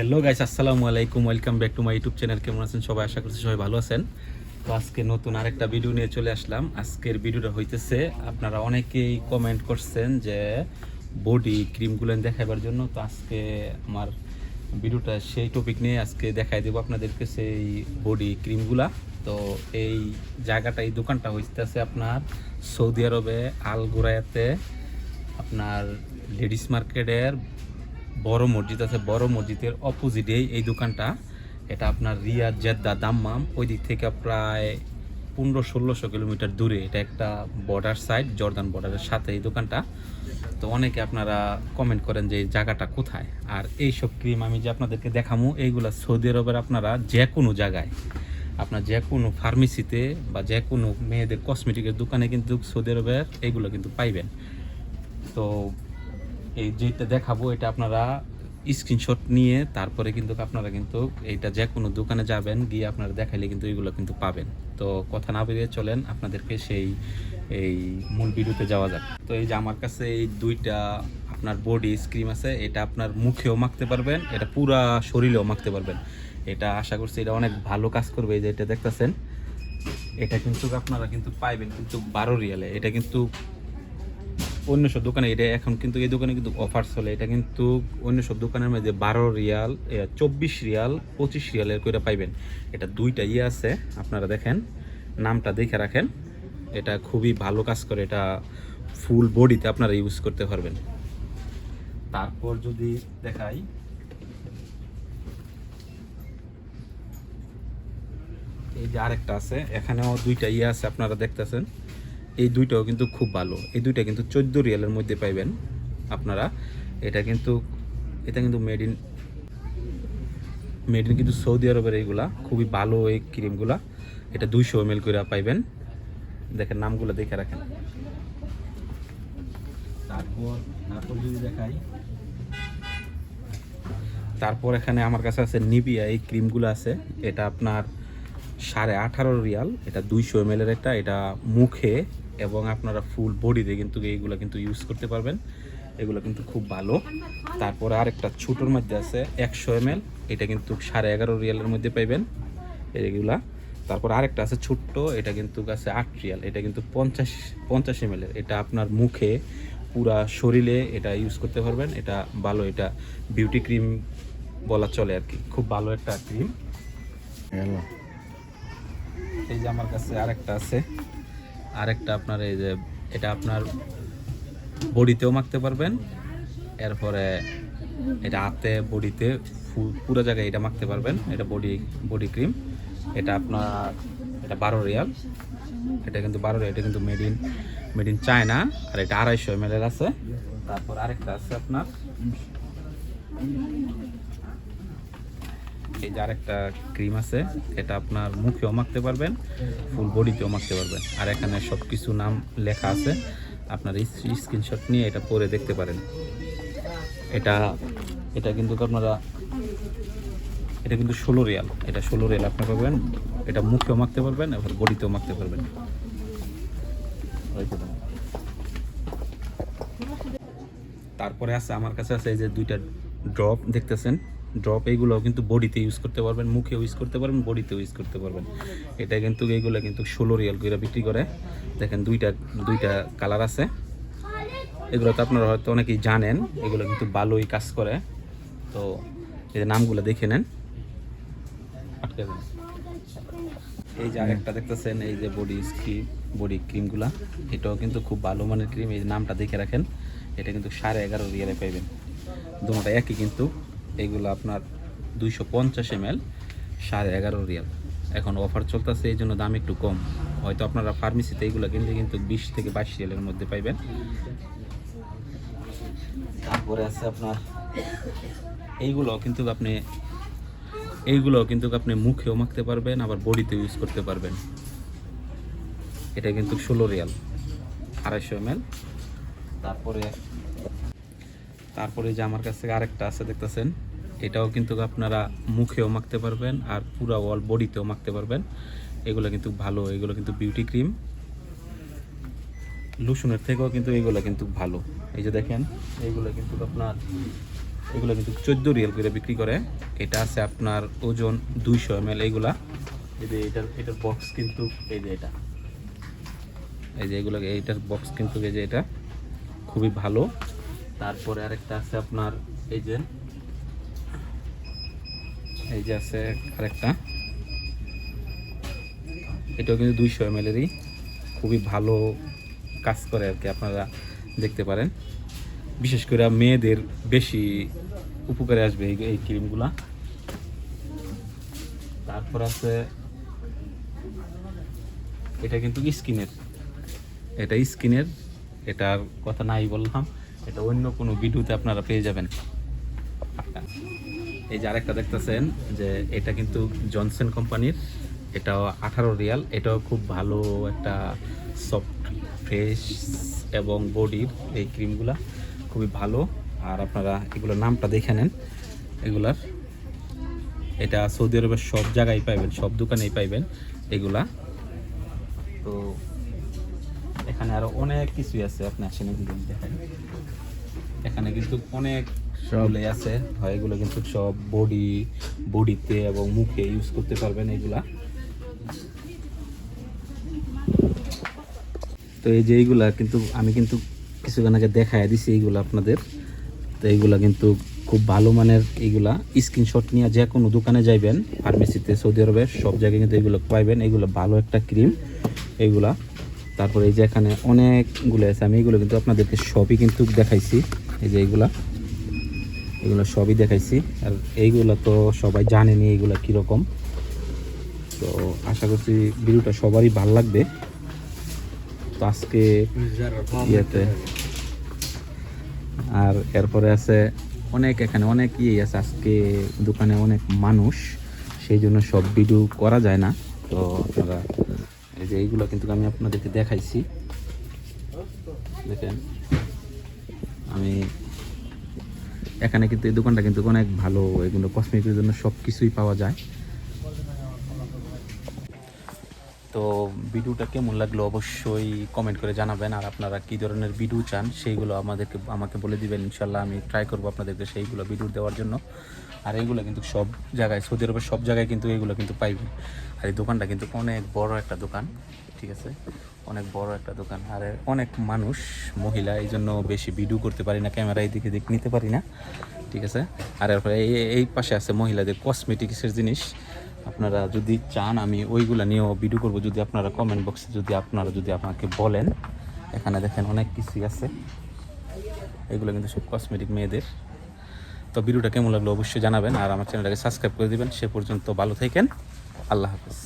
Hello guys আসসালামু আলাইকুম welcome back to my YouTube channel কেমন আছেন সবাই? আশা করছি সবাই ভালো আছেন। তো আজকে নতুন আরেকটা ভিডিও নিয়ে চলে আসলাম। আজকের ভিডিওটা হইতেছে, আপনারা অনেকেই কমেন্ট করছেন যে বডি ক্রিমগুলো দেখাবার জন্য। তো আজকে আমার ভিডিওটা সেই টপিক নিয়ে আজকে দেখাই দেবো আপনাদেরকে সেই বডি ক্রিমগুলা তো এই জায়গাটা, এই দোকানটা হইতেছে আপনার সৌদি আরবে আল গোরায়াতে। আপনার লেডিস মার্কেটের বড় মসজিদ আছে, বড় মসজিদের অপোজিটেই এই দোকানটা। এটা আপনার রিয়াদ জেদ্দা দাম্মাম। ওই দিক থেকে প্রায় পনেরো ষোলোশো কিলোমিটার দূরে। এটা একটা বর্ডার সাইড জর্দান বর্ডারের সাথে এই দোকানটা। তো অনেকে আপনারা কমেন্ট করেন যে জায়গাটা কোথায়। আর এই সব ক্রিম আমি যে আপনাদেরকে দেখামু, এইগুলা সৌদি আরবের আপনারা যে কোনো জায়গায়, আপনার যে কোনো ফার্মেসিতে বা যে কোনো মেয়েদের কসমেটিকের দোকানে কিন্তু সৌদি আরবের এইগুলো কিন্তু পাইবেন। তো এই যেটা দেখাবো, এটা আপনারা স্ক্রিনশট নিয়ে তারপরে কিন্তু আপনারা কিন্তু এইটা যে কোনো দোকানে যাবেন, গিয়ে আপনারা দেখাইলে কিন্তু এগুলো কিন্তু পাবেন। তো কথা না বেরিয়ে চলেন, আপনাদেরকে সেই এই মূল ভিডিওতে যাওয়া যাক। তো এই যে আমার কাছে এই দুইটা আপনার বডি স্ক্রিম আছে, এটা আপনার মুখেও মাখতে পারবেন, এটা পুরা শরীরেও মাখতে পারবেন। এটা আশা করছি এটা অনেক ভালো কাজ করবে, এই যে এটা দেখতেছেন। এটা কিন্তু আপনারা কিন্তু পাইবেন কিন্তু বারো রিয়ালে। এটা কিন্তু অন্য সব দোকানে এটা এখন কিন্তু এই দোকানে কিন্তু অফার চলে। এটা কিন্তু অন্য সব দোকানের মধ্যে বারো রিয়াল চব্বিশ রিয়াল, পঁচিশ রিয়ালের করে পাইবেন। এটা দুইটা ইয়ে আছে, আপনারা দেখেন, নামটা দেখে রাখেন। এটা খুবই ভালো কাজ করে, এটা ফুল বডিতে আপনারা ইউজ করতে পারবেন। তারপর যদি দেখাই, এই যে আরেকটা আছে, এখানেও দুইটা ইয়ে আছে, আপনারা দেখতেছেন। এই দুইটাও কিন্তু খুব ভালো। এই দুইটা কিন্তু চোদ্দ রিয়ালের মধ্যে পাইবেন আপনারা। এটা কিন্তু এটা কিন্তু মেড ইন মেড ইন কিন্তু সৌদি আরবের এইগুলা, খুবই ভালো এই ক্রিমগুলা এটা দুইশো এম এল করে পাইবেন। দেখেন, নামগুলো দেখে রাখেন। তারপর তারপর যদি দেখাই। তারপর এখানে আমার কাছে আছে নিবিয়া এই ক্রিমগুলো আছে। এটা আপনার সাড়ে আঠারো রিয়াল। এটা দুইশো এম একটা। এটা মুখে এবং আপনারা ফুল বডিতে কিন্তু এইগুলো কিন্তু ইউজ করতে পারবেন। এগুলো কিন্তু খুব ভালো। তারপরে আরেকটা ছোটোর মধ্যে আছে একশো এম এটা কিন্তু সাড়ে এগারো রিয়ালের মধ্যে পাইবেন এইগুলা তারপর আরেকটা আছে ছোট্ট, এটা কিন্তু আছে আট রিয়াল। এটা কিন্তু পঞ্চাশ পঞ্চাশ এম এটা আপনার মুখে, পুরা শরীরে এটা ইউজ করতে পারবেন। এটা ভালো, এটা বিউটি ক্রিম বলা চলে আর কি। খুব ভালো একটা ক্রিম এই যে আমার কাছে আরেকটা আছে। আরেকটা আপনার এই যে, এটা আপনার বডিতেও মাখতে পারবেন, এরপরে এটা হাতে বডিতে পুরো জায়গায় এটা মাখতে পারবেন, এটা বডি বডি ক্রিম, এটা আপনার, এটা বারো রিয়াল, এটা কিন্তু বারো রিয়াল, এটা কিন্তু made in made in China আর এটা আড়াইশো এম আছে, তারপর আরেকটা আছে আপনার এই যে আরেকটা ক্রিম আছে, এটা আপনার মুখেও মাখতে পারবেন ফুল বডিতেও মাখতে পারবেন। আর এখানে সব কিছু নাম লেখা আছে, আপনার স্ক্রিনশট নিয়ে এটা পরে দেখতে পারেন। এটা এটা কিন্তু আপনারা, এটা কিন্তু ষোলো রিয়াল, এটা ষোলো রিয়াল আপনি পাবেন। এটা মুখেও মাখতে পারবেন এবার বডিতেও মাখতে পারবেন। তারপরে আছে, আমার কাছে আছে এই যে দুইটা ড্রপ দেখতেছেন? ড্রপ এইগুলো কিন্তু বডিতে ইউজ করতে পারবেন মুখে ইউজ করতে পারবেন বডিতেও ইউজ করতে পারবেন। এটা কিন্তু এইগুলো কিন্তু ষোলো রিয়াল করে বিক্রি করে। দেখেন দুইটা দুইটা কালার আছে। এগুলো তো আপনারা হয়তো অনেকেই জানেন, এগুলো কিন্তু ভালোই কাজ করে। তো যে নামগুলো দেখে নেন। আটকে এই যে আরেকটা দেখতেছেন, এই যে বডি স্ক্রিম বডি ক্রিমগুলা এটাও কিন্তু খুব ভালো মানের ক্রিম এই নামটা দেখে রাখেন। এটা কিন্তু সাড়ে এগারো রিয়ালে পাইবেন। দুটোটা একই কিন্তু। এইগুলো আপনার দুইশো পঞ্চাশ এম এল সাড়ে এগারো রিয়াল। এখন অফার চলতেছে, এই জন্য দাম একটু কম। হয়তো আপনারা ফার্মেসিতে এইগুলো কিনলে কিন্তু বিশ থেকে বাইশ রিয়ালের মধ্যে পাইবেন। তারপরে আছে আপনার, এইগুলো কিন্তু আপনি, এইগুলো কিন্তু আপনি মুখেও মাখতে পারবেন, আবার বডিতে ইউজ করতে পারবেন। এটা কিন্তু ষোলো রিয়াল, আড়াইশো এম তারপরে তারপরে যে আমার কাছে আরেকটা আছে, দেখতেছেন? এটাও কিন্তু আপনারা মুখেও মাখতে পারবেন আর পুরো অল বডিতেও মাখতে পারবেন। এগুলো কিন্তু ভালো, এগুলো কিন্তু বিউটি ক্রিম লুসুনের থেকেও কিন্তু এইগুলো কিন্তু ভালো। এই যে দেখেন এইগুলো কিন্তু আপনার, এগুলো কিন্তু চোদ্দ রিয়েল করে বিক্রি করে। এটা আছে আপনার ওজন দুইশো এম এল এইগুলা। এই যে এটার এটার বক্স কিন্তু এই যে এটা। এই যে এগুলো, এইটার বক্স কিন্তু এই যে এটা। খুবই ভালো। তারপরে আরেকটা আছে আপনার, এই যে এই যে আছে আরেকটা। এটাও কিন্তু দুইশো এম এলেরই খুবই ভালো কাজ করে আর কি আপনারা দেখতে পারেন। বিশেষ করে মেয়েদের বেশি উপকারে আসবে এই ক্রিমগুলা। তারপর আছে, এটা কিন্তু স্কিনের। এটা স্কিনের, এটার কথা নাই বললাম। এটা অন্য কোনো ভিডিওতে আপনারা পেয়ে যাবেন। এই যে আরেকটা দেখতেছেন যে এটা কিন্তু জনসন কোম্পানির, এটাও আঠারো রিয়াল, এটাও খুব ভালো একটা সফট ফ্রেশ এবং বডির এই ক্রিমগুলা, খুবই ভালো। আর আপনারা এগুলোর নামটা দেখে নেন, এগুলার। এটা সৌদি আরবের সব জায়গায় পাইবেন, সব দোকানেই পাইবেন এগুলা। তো এখানে আরও অনেক কিছুই আছে, আপনি আসেন এগুলো দেখেন। এখানে কিন্তু অনেক সবগুলোই আছে। হয় এগুলো কিন্তু সব বডি বডিতে এবং মুখে ইউজ করতে পারবেন এগুলা। তো এই যে এইগুলা কিন্তু আমি কিন্তু কিছুক্ষণ আগে দেখায় দিছি এইগুলো আপনাদের। তো এইগুলা কিন্তু খুব ভালো মানের এইগুলা। স্ক্রিনশট নিয়ে যে কোনো দোকানে যাইবেন ফার্মেসিতে সৌদি আরবের সব জায়গায় কিন্তু এগুলো পাইবেন। এগুলো ভালো একটা ক্রিম এইগুলা। তারপরে এই যে এখানে অনেকগুলো আছে, আমি এগুলো কিন্তু আপনাদেরকে সবই কিন্তু দেখাইছি। এই যে এইগুলা। এগুলো সবই দেখাইছি। আর এইগুলো তো সবাই জানেনি এইগুলা কীরকম। তো আশা করছি ভিডিওটা সবারই ভালো লাগবে। তো আজকে ইয়েতে। আর এরপরে আছে অনেক এখানে অনেক ইয়ে আছে। আজকে দোকানে অনেক মানুষ, সেই জন্য সব ভিডিও করা যায় না। তো আপনারা এই যে এইগুলো কিন্তু আমি আপনাদেরকে দেখাইছি। দেখেন, আমি এখানে কিন্তু এই দোকানটা কিন্তু অনেক ভালো এগুলো কসমেটিকের জন্য সব কিছুই পাওয়া যায়। তো ভিডিওটা কেমন লাগল অবশ্যই কমেন্ট করে জানাবেন আর আপনারা কী ধরনের ভিডিও চান, সেইগুলো আমাদেরকে, আমাকে বলে দিবেন। ইনশাল্লাহ আমি ট্রাই করব আপনাদেরকে সেইগুলো ভিডিও দেওয়ার জন্য। আর এইগুলো কিন্তু সব জায়গায়, সৌদি আরবের সব জায়গায় কিন্তু এইগুলো কিন্তু পাইবেন। আর এই দোকানটা কিন্তু অনেক বড় একটা দোকান, ঠিক আছে? অনেক বড় একটা দোকান। আর অনেক মানুষ, মহিলা এই জন্য বেশি ভিডিও করতে পারি না ক্যামেরা এইদিকে দিক নিতে পারি না, ঠিক আছে? আর এরপরে এই এই পাশে আছে মহিলাদের কসমেটিক্সের জিনিস। আপনারা যদি চান, আমি ওইগুলো নিয়েও ভিডিও করব। যদি আপনারা কমেন্ট বক্সে যদি আপনারা যদি আমাকে বলেন, এখানে দেখেন অনেক কিছুই আছে। এগুলো কিন্তু সব কসমেটিক মেয়েদের। তো ভিডিওটা কেমন লাগল অবশ্যই জানাবেন, আর আমার চ্যানেলটাকে সাবস্ক্রাইব করে দেবেন। সে পর্যন্ত ভালো থাকেন। আল্লাহ হাফেজ।